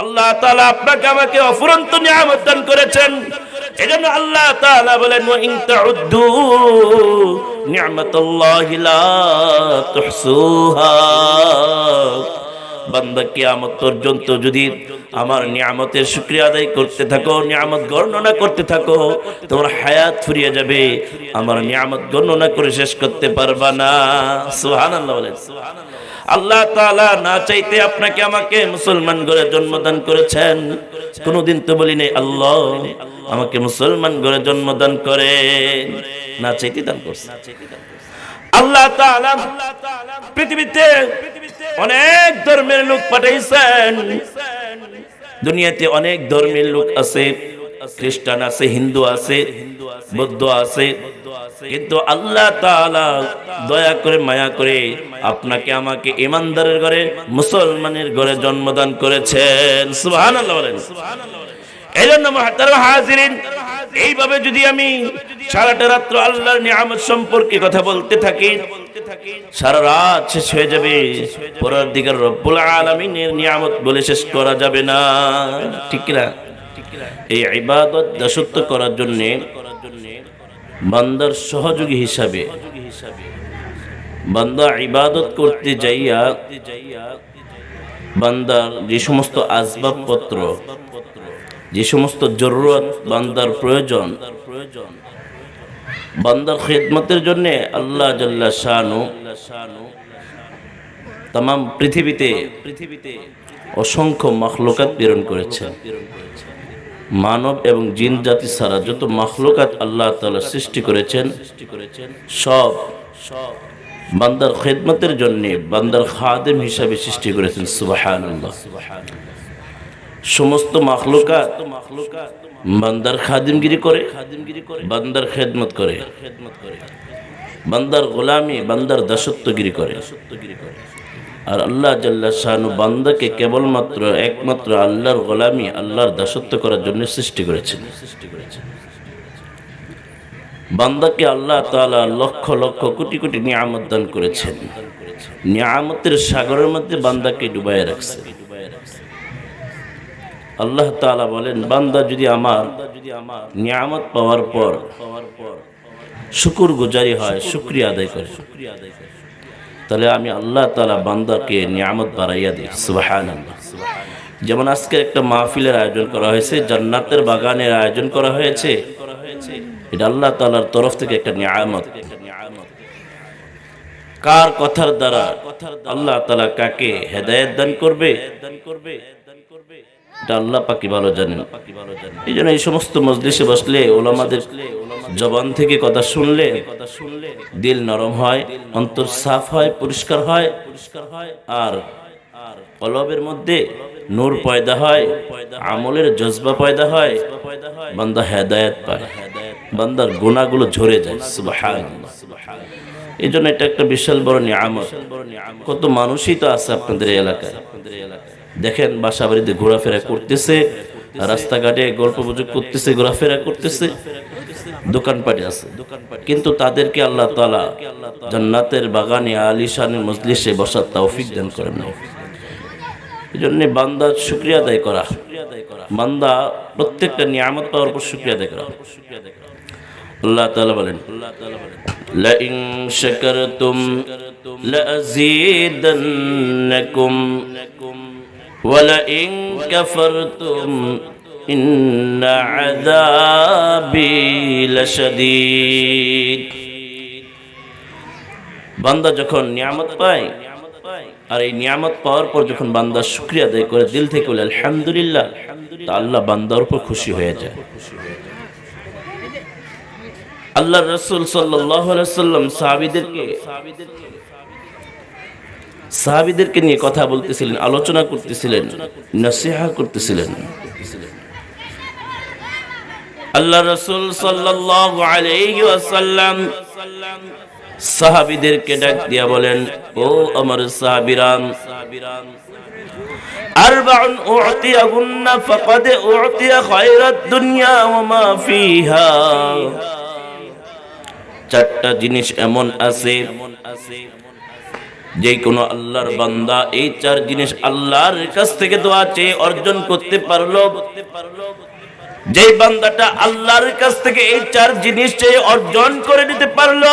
আল্লাহ তাআলা আপনাকে আমাকে অফুরন্ত নিয়ামত দান করেছেন। এজন্য আল্লাহ তালা বলেন ওয়া বান্দা কিয়ামত পর্যন্ত যদি আমার নিয়ামতের শুকরিয়া আদায় করতে থাকো, নিয়ামত গণনা করতে থাকো, তোমার হায়াত ফুরিয়ে যাবে। আমার নিয়ামত গণনা করে শেষ করতে পারবা না। বলেন। আল্লাহ তাআলা না চাইতে আপনাকে আমাকে মুসলমান ঘরে জন্মদান করেছেন। কোনোদিন তো বলি নাই, আল্লাহ আমাকে মুসলমান ঘরে জন্মদান করে না চাইতে দান করছে। আল্লাহ পৃথিবীতে অনেক ধর্মের লোক পাঠাইছেন। দুনিয়াতে অনেক ধর্মের লোক আছে, খ্রিস্টান আছে, হিন্দু আছে, বৌদ্ধ আছে। কিন্তু আল্লাহ দয়া করে, মায়া করে আপনাকে আমাকে ইমানদারের ঘরে, মুসলমানের ঘরে জন্মদান করেছেন। সুবহানাল্লাহ বলেন। এইভাবে যদি আমি সারাটা রাত্র আল্লাহর নিয়ামত সম্পর্কে কথা বলতে থাকি, সারা রাত শেষ হয়ে যাবে। পরের দিকের রব্বুল আলমিনের নিয়ামত বলে শেষ করা যাবে না। ঠিক না এই ইবাদত দাসত্ব করার জন্যে বান্দার সহযোগী হিসাবে, বান্দা ইবাদত করতে যাইয়া বান্দার যে সমস্ত আসবাবপত্র যে সমস্ত জরুরত বান্দার প্রয়োজন, বান্দার খেদমতের জন্য আল্লাহ জাল্লা শানু তাম পৃথিবীতে পৃথিবীতে অসংখ্য মখলুকাত প্রেরণ করেছেন। মানব এবং জিন জাতি ছাড়া যত মখলুকাত আল্লাহ তালা সৃষ্টি করেছেন সৃষ্টি করেছেন সব সব বান্দার খেদমতের জন্য বান্দার খাদেম হিসাবে সৃষ্টি করেছেন, সুবহানাল্লাহ। সমস্ত মাখলুকাত বান্দার খাদিমগিরি করে, বান্দার খেদমত করে, বান্দার গোলামি, বান্দার দাসত্বগিরি করে। আর আল্লাহ জাল্লা শাহানু বান্দাকে কেবলমাত্র, একমাত্র আল্লাহর গোলামি, আল্লাহর দাসত্ব করার জন্য সৃষ্টি করেছেন। বান্দাকে আল্লাহ তালা লক্ষ লক্ষ, কোটি কোটি নিয়ামত দান করেছেন। নিয়ামতের সাগরের মধ্যে বান্দাকে ডুবাইয়া রাখছে আল্লাহ তালা বলেন, বান্দা যদি আমার নিয়ামত পাওয়ার পর শুকুর গুজারি হয়, শুক্রিয়া আদায় করে, তাহলে আমি আল্লাহ তালা বান্দাকে নিয়ামত বাড়াইয়া দিই। সুবহানাল্লাহ। যেমন আজকে একটা মাহফিলের আয়োজন করা হয়েছে, জান্নাতের বাগানের আয়োজন করা হয়েছে, এটা আল্লাহ তাআলার তরফ থেকে একটা নিয়ামত। কার কথার দ্বারা আল্লাহ তালা কাকে হেদায়েত দান করবে? এটা আল্লাহ পাকি ভালো জানেন। এই জন্য এই সমস্ত মজলিসে বসলে, ওলামাদের জবান থেকে কথা শুনলে দিল নরম হয়, অন্তর সাফ হয়, পরিষ্কার হয় পরিষ্কার হয় আর আর কলবের মধ্যে নূর পয়দা হয়, আমলের জজবা পয়দা হয়, বান্দা হেদায়েত পায়, বান্দার গুণাগুলো ঝরে যায়, সুবহানাল্লাহ। এই জন্য এটা একটা বিশাল বড় নিয়ামত। কত মানুষই তো আছে আপনাদের এলাকায়। দেখেন বাসা বাড়িতে ঘোরাফেরা করতেছে, রাস্তাঘাটে গল্প গুজব করতেছে, ঘোরাফেরা করতেছে, দোকানপাটে আছে। কিন্তু তাদেরকে আল্লাহ তাআলা জান্নাতের বাগানে আলিশানের মজলিসে বসার তৌফিক দান করেন এই জন্য বান্দা শুক্রিয়া আদায় করা, বান্দা প্রত্যেকটা নিয়ামত পাওয়ার পর শুক্রিয়া আদায় করা। আল্লাহ তাআলা বলেন لئن شكرتم لأزيدنكم ولئن كفرتم إن عذابي لشديد বান্দা যখন নিয়ামত পায় আর এই নিয়ামত পাওয়ার পর যখন বান্দা শুক্রিয়া আদায় করে দিল থেকে বলে আলহামদুলিল্লাহ তা আল্লাহ বান্দার উপর খুশি হয়ে যায় আল্লাহ রসুল সাল্লাম সাহাবিদেরকে সাহাবিদেরকে নিয়ে কথা বলতেছিলেন আলোচনা করতেছিলেন নসিহা করতেছিলেন আল্লাহ রসুল সাল্লাম সাহাবিদেরকে ডাক দিয়া বলেন ও আমার সাহাবিরাম أربع أعطيهن فقد أعطي خير الدنيا وما فيها চারটা জিনিস এমন আছে যে কোনো আল্লাহর বান্দা এই চার জিনিস আল্লাহর কাছ থেকে দোয়া চেয়ে অর্জন করতে পারল। যে বান্দাটা আল্লাহর কাছ থেকে এই চার জিনিস চেয়ে অর্জন করে নিতে পারল,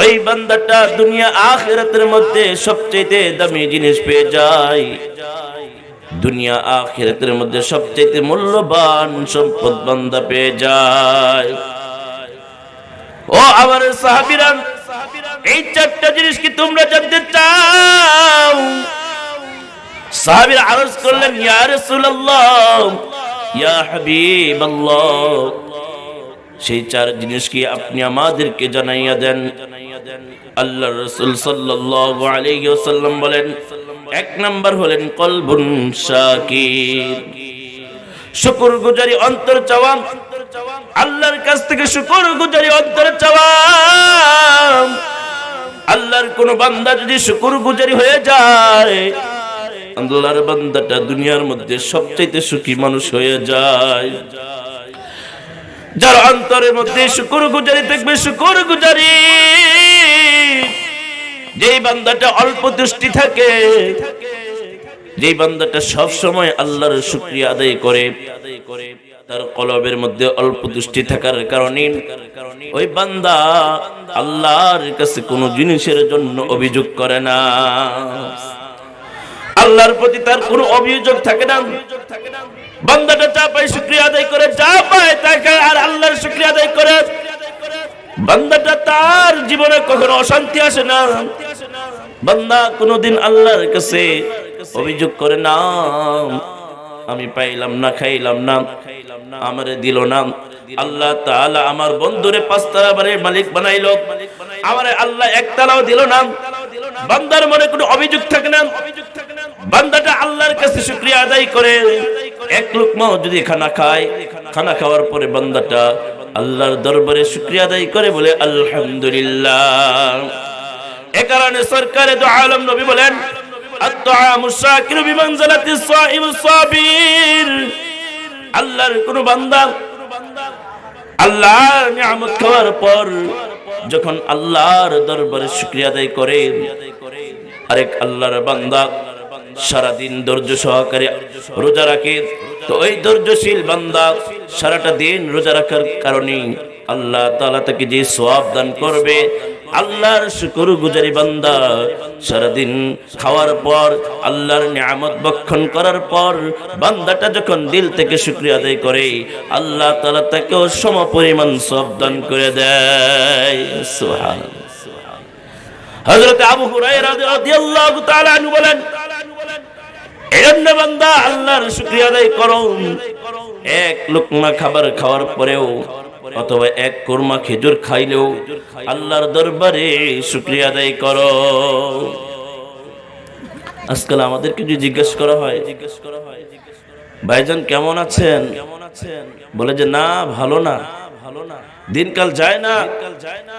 ওই বান্দাটা দুনিয়া আখেরাতের মধ্যে সবচেয়ে দামি জিনিস পেয়ে যায়। দুনিয়া আখেরাতের মধ্যে সবচেয়ে মূল্যবান সম্পদ বান্দা পেয়ে যায়। ও আমার সাহাবীরা, এই চারটা জিনিস কি তোমরা জানতে চাও? সাহাবীর আরজ করলেন সেই চার জিনিস কি আপনি আমাদেরকে জানাইয়া দেন? আল্লাহ রসুল সাল্লাল্লাহু আলাইহি ওয়াসাল্লাম বলেন, এক নাম্বার হলেন কলবুন শাকির শুকর গুজারি অন্তর চাওয়া আল্লাহর কাছ থেকে শুকর গুজারি অন্তর চাওয়া আল্লাহর কোন বান্দা যদি শুকর গুজারি হয়ে যায়, আল্লাহর বান্দাটা দুনিয়ার মধ্যে সবচেয়ে সুখী মানুষ হয়ে যায়। যার অন্তরের মধ্যে শুকুর গুজারি থাকবে শুকুর গুজারি যেই বান্দাটা অল্প দৃষ্টি থাকে, যেই বান্দাটা সব সময় আল্লাহর শুকরিয়া আদায় করে। তার কলবের মধ্যে অল্প দৃষ্টি থাকার কারণে ওই বান্দা আল্লাহর কাছে কোনো জিনিসের জন্য অভিযোগ করে না। আল্লাহর প্রতি তার কোনো অভিযোগ থাকে না। বান্দাটা যা পায় শুক্রিয়া আদায় করে, যা পায় তাকে আর আল্লাহর শুক্রিয়া আদায় করে। বান্দাটা তার জীবনে কখনো অশান্তি আসে না। বান্দা কোনোদিন আল্লাহর কাছে অভিযোগ করে না। আমি পাইলাম না, খাইলাম না, আমারে দিল না। আল্লাহ তাআলা আমার বন্ধুরে পাঁচতলা বাড়ির মালিক বানাইলো। আমারে আল্লাহ একতলাও দিল না। বান্দার মনে কোনো অভিযোগ থাকে না। বান্দাটা আল্লাহর কাছে শুকরিয়া আদায় করে। এক লোকমাও যদি খানা খায়, খানা খাওয়ার পরে বান্দাটা আল্লাহর দরবারে শুকরিয়া আদায় করে বলে, আলহামদুলিল্লাহ। এ কারণে সরকারে দু আলম নবী বলেন আত-তাআমু শাকিরু বিমানজালাতিস সাইমুস সাবির। আল্লাহর কোন বান্দা, আল্লাহর নিয়ামত খাওয়ার পর যখন আল্লাহর দরবারে শুকরিয়া আদায় করে, আরেক আল্লাহর বান্দা সারাদিন ধৈর্য সহকারে রোজা রাখে, তো ওই ধৈর্যশীল বান্দা সারাটা দিন রোজা রাখার কারণে আল্লাহ তালা তাকে যে সোয়াব দান করবে আল্লাহর শুকর গুজারি বান্দা। সারাদিন খাওয়ার পর, আল্লাহর নিয়ামত বক্ষণ করার পর, বান্দাটা যখন দিল থেকে শুক্রিয়া আদায় করে, আল্লাহ তাআলা তাকেও সম পরিমাণ সব দান করে দেয়। সুবহানাল্লাহ। হযরত আবু রাদিয়াল্লাহু তাআলা বলেন, এজন্য বান্দা, আল্লাহর শুকরিয়া আদায় করো এক লোকমা খাবার খাওয়ার পরেও অথবা এক কোরমা খেজুর খাইলেও আল্লাহর দরবারে শুকরিয়া আদায় করো। আজকাল আমাদেরকে যদি জিজ্ঞেস করা হয় জিজ্ঞেস করা হয় ভাইজান কেমন আছেন? কেমন আছেন বলে যে, না, ভালো না। ভালো না দিনকাল যায় না। যায় না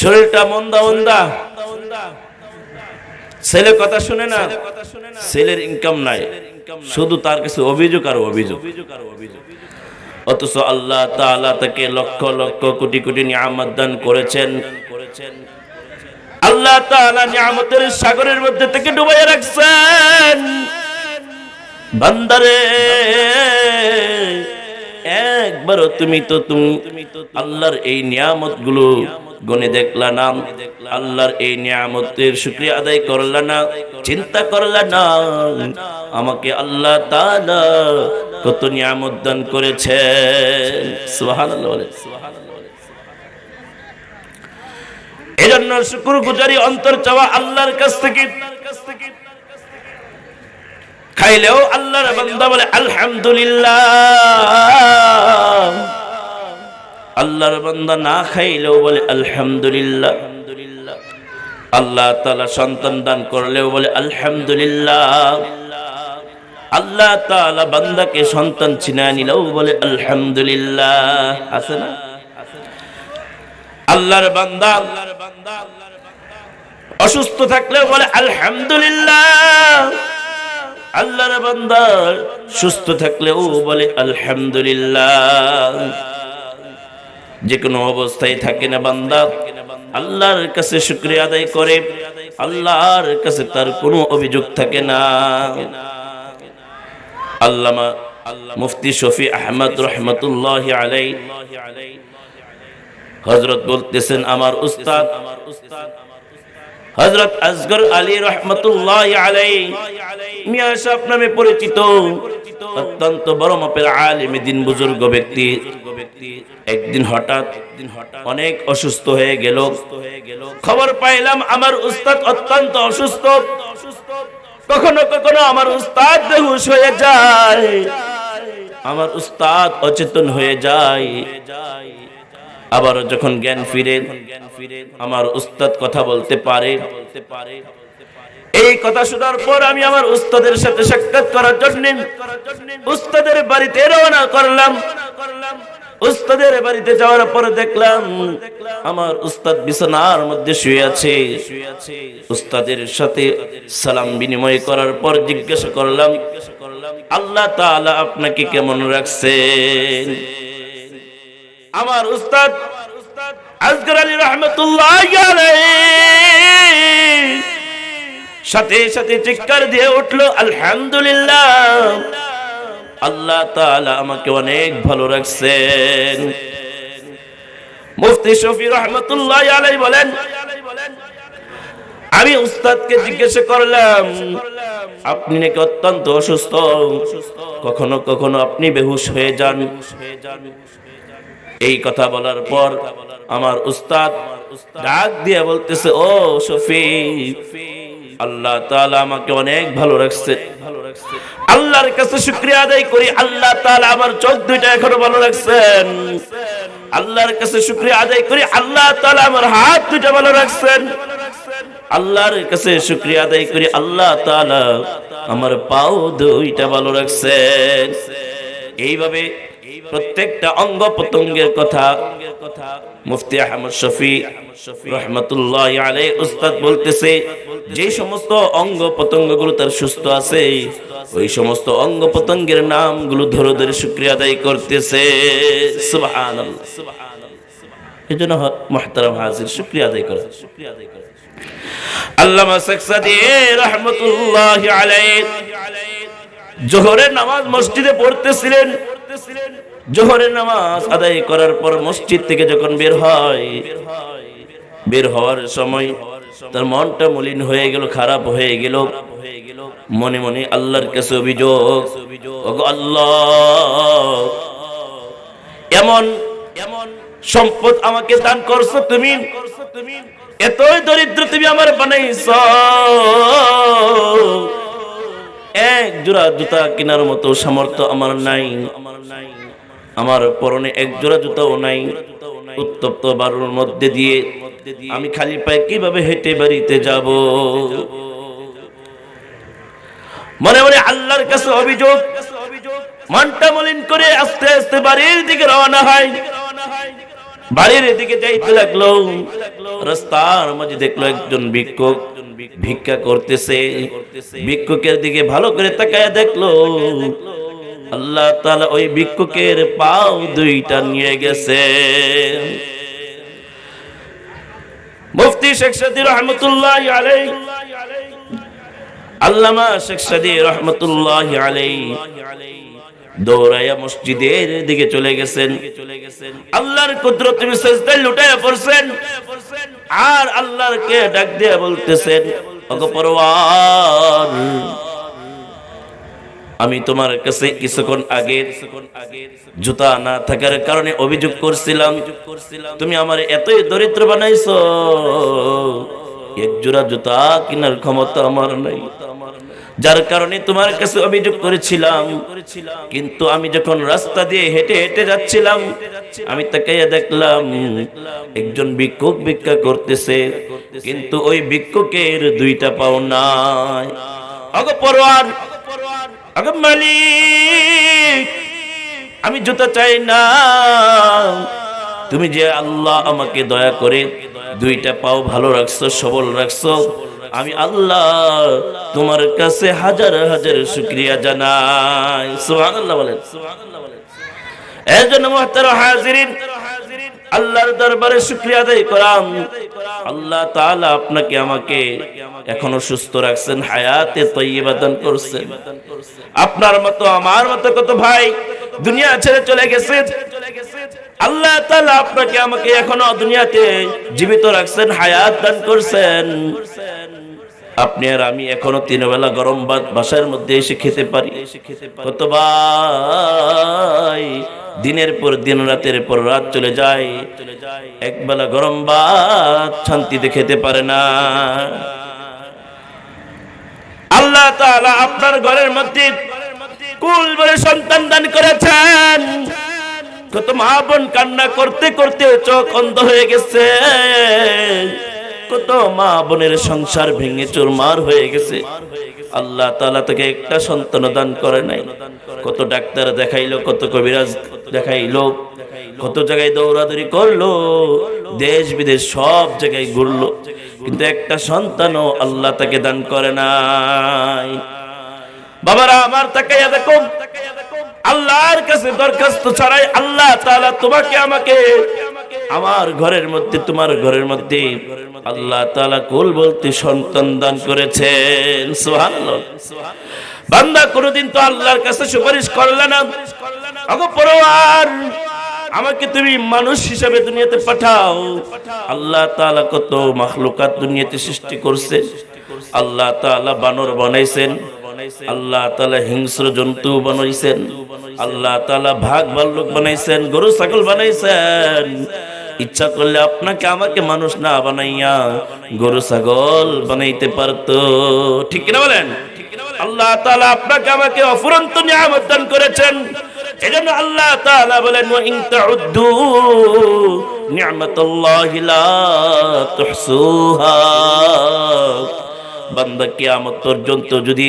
শরীরটা মন্দা মন্দা। ছেলে কথা শুনে না। ছেলের ইনকাম নাই। শুধু তার কাছে অভিযোগ আর অভিযোগ। অথচ আল্লাহ তাআলা তাকে লক্ষ লক্ষ কোটি কোটি নিয়ামত দান করেছেন। আল্লাহ তাআলা নিয়ামতের সাগরের মধ্যে থেকে ডুবাইয়া রাখছেন। বান্দারে, একবারও তুমি তো তুমি তো আল্লাহর এই নিয়ামতগুলো গনে দেখলা না। আল্লাহর এই নিয়ামতের শুক্রিয়া আদায় করলা না। চিন্তা করলা না। আমাকে আল্লাহ তাআলা কত নিয়ামত দান করেছে সুবহানাল্লাহ বলে এজন্য শুকর গুজারি অন্তর চাওয়া আল্লাহর কাছ থেকে। খাইলেও আল্লাহর বান্দা বলে, আলহামদুলিল্লাহ। আল্লাহর বান্দা না খাইলেও বলে, আলহামদুলিল্লাহ। আল্লাহ তাআলা সন্তান দান করলেও বলে, আলহামদুলিল্লাহ। আল্লাহ তাআলা বান্দাকে সন্তান ছিনা নিলেও বলে, আলহামদুলিল্লাহ। আছে না? আল্লাহর বান্দা অসুস্থ থাকলেও বলে, আলহামদুলিল্লাহ। আল্লাহর বান্দা সুস্থ থাকলেও বলে, আলহামদুলিল্লাহ। যে কোনো অবস্থায় থাকে না বান্দা। আল্লাহর কাছে শুক্রিয়া আদায় করে, আল্লাহর কাছে তার কোনো অভিযোগ থাকে না। আল্লামা মুফতি শফি আহমদ রহমতুল্লাহ আলাই হজরত বলতেছেন, আমার উস্তাদ আমার উস্তাদ হজরত আসগর আলী রহমতুল্লাহ আলাই মিয়া সাহেব নামে পরিচিত, অত্যন্ত বড় মাপের আলিম, দিন বুজুর্গ ব্যক্তি। একদিন হঠাৎ অনেক অসুস্থ হয়ে গেল। খবর পাইলাম আমার উস্তাদ অত্যন্ত অসুস্থ। কখনো কখনো আমার উস্তাদ বেহুশ হয়ে যায়। আমার উস্তাদ অচেতন হয়ে যায়। আবার যখন জ্ঞান ফিরে, আমার উস্তাদ কথা বলতে পারে। এই কথা শোনার পর আমি আমার উস্তাদের সাথে সাক্ষাৎ করার জন্য উস্তাদের বাড়িতে রওনা করলাম। উস্তাদের বাড়িতে যাওয়ার পরে দেখলাম আমার উস্তাদ বিছানার মধ্যে শুয়ে আছে। উস্তাদের সাথে সালাম বিনিময় করার পর জিজ্ঞাসা করলাম, আল্লাহ তাআলা আপনাকে কেমন রাখছেন? আমার উস্তাদ আজগর আলী রহমতুল্লাহ সাথে সাথে চিৎকার দিয়ে উঠল, আলহামদুলিল্লাহ। আল্লাহ তাআলা আমাকে অনেক ভালো রাখছেন। মুফতি শফি রহমতুল্লাহ আলাই বলেন, আমি উস্তাদকে জিজ্ঞাসা করলাম, আপনি নাকি অত্যন্ত অসুস্থ? কখনো কখনো আপনি বেহুশ হয়ে যান। এই কথা বলার পর আমার উস্তাদ ডাক দিয়ে বলতেছে, ও শফি আল্লাহ তাআলা আমাকে অনেক ভালো রাখছে। আল্লাহর কাছে শুকরিয়া আদায় করি, আল্লাহ তাআলা আমার চোখ দুইটা এখনও ভালো রাখছেন। আল্লাহর কাছে শুকরিয়া আদায় করি, আল্লাহ তাআলা আমার হাত দুইটা ভালো রাখছেন। আল্লাহর কাছে শুকরিয়া আদায় করি, আল্লাহ তাআলা আমার পাও দুইটা ভালো রাখছেন। এইভাবে প্রত্যেকটা অঙ্গ প্রত্যঙ্গের কথা মুফতি আহমদ শফি রহমতুল্লাহ আলাই উস্তাদ বলতেছে, যে সমস্ত অঙ্গ প্রত্যঙ্গগুলো তার সুস্থ আছে, ওই সমস্ত অঙ্গ প্রত্যঙ্গের নামগুলো ধরে ধরে শুক্রিয়া আদায় করতেছে। এই জন্য হাজির আদায় আদায় আল্লামা রহমতুল্লাহ জোহরের নামাজ মসজিদে পড়তেছিলেন পড়তেছিলেন। জোহরের নামাজ আদায় করার পর মসজিদ থেকে যখন বের হয়, বের হওয়ার সময় তার মনটা মলিন হয়ে গেল, খারাপ হয়ে গেল। মনে মনে আল্লাহর কাছে অভিযোগ আল্লাহ, এমন এমন সম্পদ আমাকে দান করছ তুমি? এতই দরিদ্র তুমি আমার বানাইছ। এক জোড়া জুতা কেনার মতো সামর্থ্য আমার নাই আমার নাই। আমার পরনে এক জোড়া জুতাও নাই। উত্তপ্ত বারুর মধ্যে দিয়ে আমি খালি পায়ে কীভাবে হেঁটে বাড়িতে যাব? মনে মনে আল্লাহর কাছে অভিযোগ, মনটা মলিন করে আস্তে আস্তে বাড়ির দিকে রওনা হয়। বাড়ির দিকে যাইতে লাগল। রাস্তার মাঝে দেখল একজন ভিক্ষুক, ভিক্ষা করতেছে। ভিক্ষুকের দিকে ভালো করে তাকায় দেখল। আল্লাহ তাআলা ওই ভিক্ষুকের পাও দুইটা নিয়ে গেছে। মুফতি শেখ সাদি রহমতুল্লাহ আলাই আল্লামা শেখ সাদি রহমতুল্লাহ দৌড়াইয়া মসজিদের দিকে চলে গেছেন। আল্লাহর কুদরত সেজদায় লুটাইয়া পড়ছেন। আর আল্লাহরকে ডাক দিয়ে বলতেছেন ওগো পরওয়ার আমি তোমার কাছে কিছুক্ষণ আগে জুতা না থাকার কারণে অভিযোগ করছিলাম। তুমি আমার এতই দরিদ্র বানাইছো। এক জোড়া জুতা কেনার ক্ষমতা আমার নাই। যার কারণে তোমার কাছে অভিযোগ করেছিলাম। কিন্তু আমি যখন রাস্তা দিয়ে হেঁটে হেঁটে যাচ্ছিলাম, আমি তাকে দেখলাম, একজন ভিক্ষুক ভিক্ষা করতেছে। কিন্তু ওই ভিক্ষুকের দুইটা পাও নাই। মালিক, আমি জুতা চাই না। তুমি যে আল্লাহ আমাকে দয়া করে দুইটা পাও ভালো রাখছো, সবল রাখছো, আমি আল্লাহ তোমার কাছে হাজার হাজার শুক্রিয়া জানাই। সুবহানাল্লাহ বলেন। এর জন্য মুহতারাম হাজিরিন আল্লাহর দরবারে শুক্রিয়া আদায় করাম। আল্লাহ তাআলা আপনাকে আমাকে এখনও সুস্থ রাখছেন, হায়াতে তাইয়্যিবা দান করছেন। আপনার মতো, আমার মতো কত ভাই দুনিয়া ছেড়ে চলে গেছে আল্লাহ তাআলা আপনাকে আমাকে এখনও দুনিয়াতে জীবিত রাখছেন, হায়াত দান করছেন। আপনি আর আমি এখনও তিন বেলা গরম ভাত বাসার মধ্যে এসে খেতে পারি। কত ভাই, দিনের পর দিন, রাতের পর রাত চলে যায়। এক বেলা গরম ভাত শান্তিতে খেতে পারে না। আল্লাহ তাআলা আপনার ঘরের মধ্যে কুল বলে সন্তান দান করেছেন। কত মা বোন কান্না করতে করতে চোখ অন্ধ হয়ে গেছে। কত মা বোনের সংসার ভেঙে চুরমার হয়ে গেছে। আল্লাহ তাআলা তাকে একটা সন্তান দান করে নাই। কত ডাক্তার দেখাইলো, কত কবিরাজ দেখাইলো, কত জায়গায় দৌড়াদৌড়ি করল, দেশ বিদেশ সব জায়গায় ঘুরলো। কিন্তু একটা সন্তানও আল্লাহ তাকে দান করে নাই। বাবারা, আমার তাকাইয়া দেখো। আল্লাহর কাছে দরখাস্ত ছাড়াই আল্লাহ তাআলা তোমাকে আমাকে আমার ঘরের মধ্যে, তোমার ঘরের মধ্যে আল্লাহ তাআলা কুল বলতে সন্তান দান করেছেন। সুবহানাল্লাহ। বান্দা কোনোদিন তো আল্লাহর কাছে সুপারিশ করলে না। আগো পরওয়ার আমাকে তুমি মানুষ হিসেবে দুনিয়াতে পাঠাও। আল্লাহ তাআলা কত মাখলুকাত দুনিয়াতে সৃষ্টি করছে। আল্লাহ তাআলা বানর বানাইছেন। আল্লাহ তালা হিংস্র জন্তু বানাইছেন। আল্লাহ তালা ভাগ ভাল্লুক বানাইছেন, গরু ছাগল বানাইছেন। ইচ্ছা করলে আপনাকে, আমাকে মানুষ না বানাইয়া গরু ছাগল বানাইতে পারতো। ঠিক কিনা বলেন? আল্লাহ তালা আপনাকে, আমাকে অফুরন্ত নিয়ামত দান করেছেন। এজন্য আল্লাহ তাআলা বলেন, ওয়া ইন তুহসুহা। বান্দা কিয়ামত পর্যন্ত যদি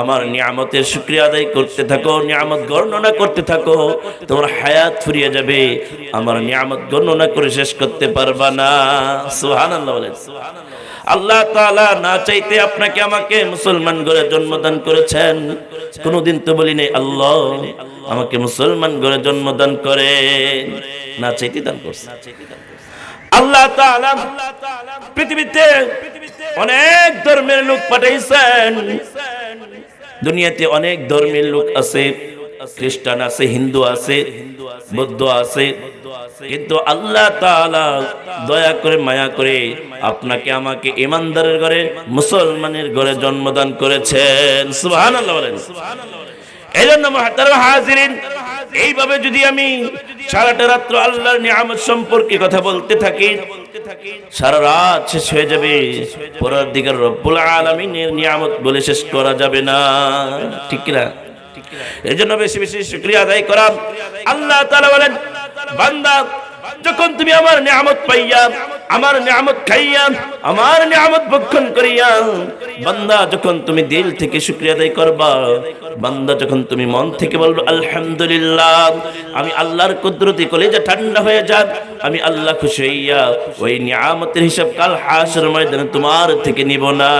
আমার নিয়ামতের শুক্রিয়া আদায় করতে থাকো, নিয়ামত গণনা করতে থাকো, তোমার হায়াত ফুরিয়ে যাবে। আমার নিয়ামত গণনা করে শেষ করতে পারবা না। সুবহানাল্লাহ বলেন। আল্লাহ না চাইতে আপনাকে আমাকে মুসলমান ঘরে জন্মদান করেছেন। কোনোদিন তো বলি নাই, আল্লাহ আমাকে মুসলমান ঘরে জন্মদান করেন। না চাইতে দান করছে। আল্লাহ পৃথিবীতে অনেক ধর্মের লোক পাঠাইছেন। দুনিয়াতে অনেক ধর্মের লোক আছে, খ্রিস্টান আছে, হিন্দু আছে, বৌদ্ধ আছে। কিন্তু আল্লাহ দয়া করে, মায়া করে আপনাকে আমাকে ইমানদারের ঘরে, মুসলমানের ঘরে জন্মদান করেছেন। সুবহানাল্লাহ বলেন। এই জন্য মহাতারা হাজিরিন, এইভাবে যদি আমি সারাটা রাত্র আল্লাহর নিয়ামত সম্পর্কে কথা বলতে থাকি, সারা রাত শেষ হয়ে যাবে, পরের দিকের রব্বুল আলমিনের নিয়ামত বলে শেষ করা যাবে না। ঠিক না এই জন্য বেশি বেশি শুক্রিয়া আদায় করা আল্লাহ তালা বলেন, বান্দা যখন তুমি আমার নিয়ামত পাইয়া, আমার নিয়ামত খাইয়া, আমার নিয়ামত ভক্ষণ করিয়া, বান্দা যখন তুমি দিল থেকে শুক্রিয়া আদায় করবা, বান্দা যখন তুমি মন থেকে বলবে, আলহামদুলিল্লাহ, আমি আল্লাহর কুদরতি কলেজে ঠান্ডা হয়ে যান আমি আল্লাহ খুশি হইয়া ওই নিয়ামতের হিসাব কাল হাসর ময়দানে তোমার থেকে নিব না।